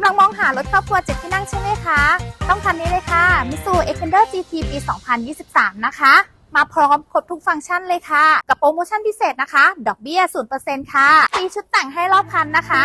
ำลังมองหารถครอบครัวเจ็ดที่นั่งใช่ไหมคะ ต้องคันนี้เลยค่ะ Mitsu Xpander GT ปี 2023 นะคะ มาพร้อมครบทุกฟังก์ชันเลยค่ะ กับโปรโมชั่นพิเศษนะคะ ดอกเบี้ย 0%ค่ะฟรีชุดแต่งให้รอบคันนะคะ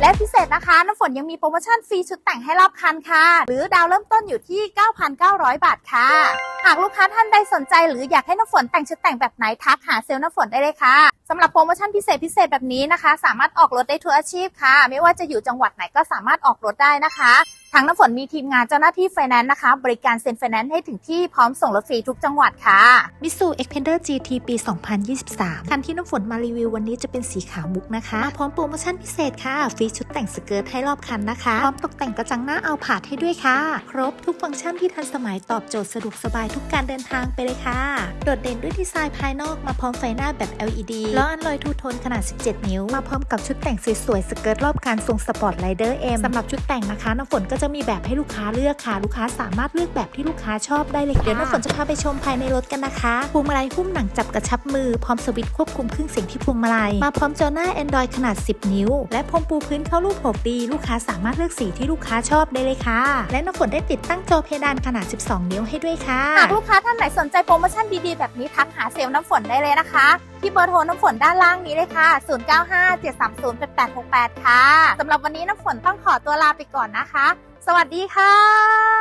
และพิเศษนะคะ น้ำฝนยังมีโปรโมชั่นฟรีชุดแต่งให้รอบคันค่ะ หรือดาวเริ่มต้นอยู่ที่ 9,900 บาทค่ะ หากลูกค้าท่านใดสนใจ หรืออยากให้น้ำฝนแต่งชุดแต่งแบบไหนทักหาเซลล์น้ำฝนได้เลยค่ะสำหรับโปรโมชั่นพิเศษพิเศษแบบนี้นะคะ สามารถออกรถได้ทุกอาชีพค่ะ ไม่ว่าจะอยู่จังหวัดไหนก็สามารถออกรถได้นะคะางน้ำฝนมีทีมงานเจ้าหน้าที่ไฟแนนซ์นะคะ บริการเซ็นไฟแนนซ์ให้ถึงที่พร้อมส่งรถฟรีทุกจังหวัดค่ะ Mitsu Xpander GT ปี 2023 คันที่น้ำฝนมารีวิววันนี้จะเป็นสีขาวมุกนะคะมาพร้อมโปรโมชั่นพิเศษค่ะ ฟรีชุดแต่งสเกิร์ตให้รอบคันนะคะ พร้อมตกแต่งกระจังหน้าเอาผาดให้ด้วยค่ะ ครบทุกฟังก์ชันที่ทันสมัยตอบโจทย์สะดวกสบายทุกการเดินทางไปเลยค่ะ โดดเด่นด้วยดีไซน์ภายนอกมาพร้อมไฟหน้าแบบ LED ล้ออันลอยทูโทนขนาด 17 นิ้ว มาพร้อมกับชุดแต่งสวยๆสเกิร์ตรอบคันทรงสปอร์ตไลเดอร์ M สำหรับชุดแต่งนะคะน้ำฝนก็จะมีแบบให้ลูกค้าเลือกค่ะ ลูกค้าสามารถเลือกแบบที่ลูกค้าชอบได้เลยค่ะเดี๋ยวน้ำฝนจะพาไปชมภายในรถกันนะคะพวงมาลัยหุ้มหนังจับกระชับมือพร้อมสวิตช์ควบคุมเครื่องเสียงที่พวงมาลัยมาพร้อมจอหน้า Android ขนาด 10 นิ้ว และพรมปูพื้นเข้ารูป 6D ลูกค้าสามารถเลือกสีที่ลูกค้าชอบได้เลยค่ะ และน้ำฝนได้ติดตั้งจอเพดานขนาด 12 นิ้วให้ด้วยค่ะหากลูกค้าท่านไหนสนใจโปรโมชั่นดีๆ แบบนี้ทักหาเซลล์น้ำฝนได้เลยนะคะ ที่เบอร์โทรน้ำฝนด้านล่างนี้เลยค่ะ 0957308868 ค่ะสำหรับวันนี้น้ำฝนต้องขอตัวลาไปก่อนนะคะ สวัสดีค่ะ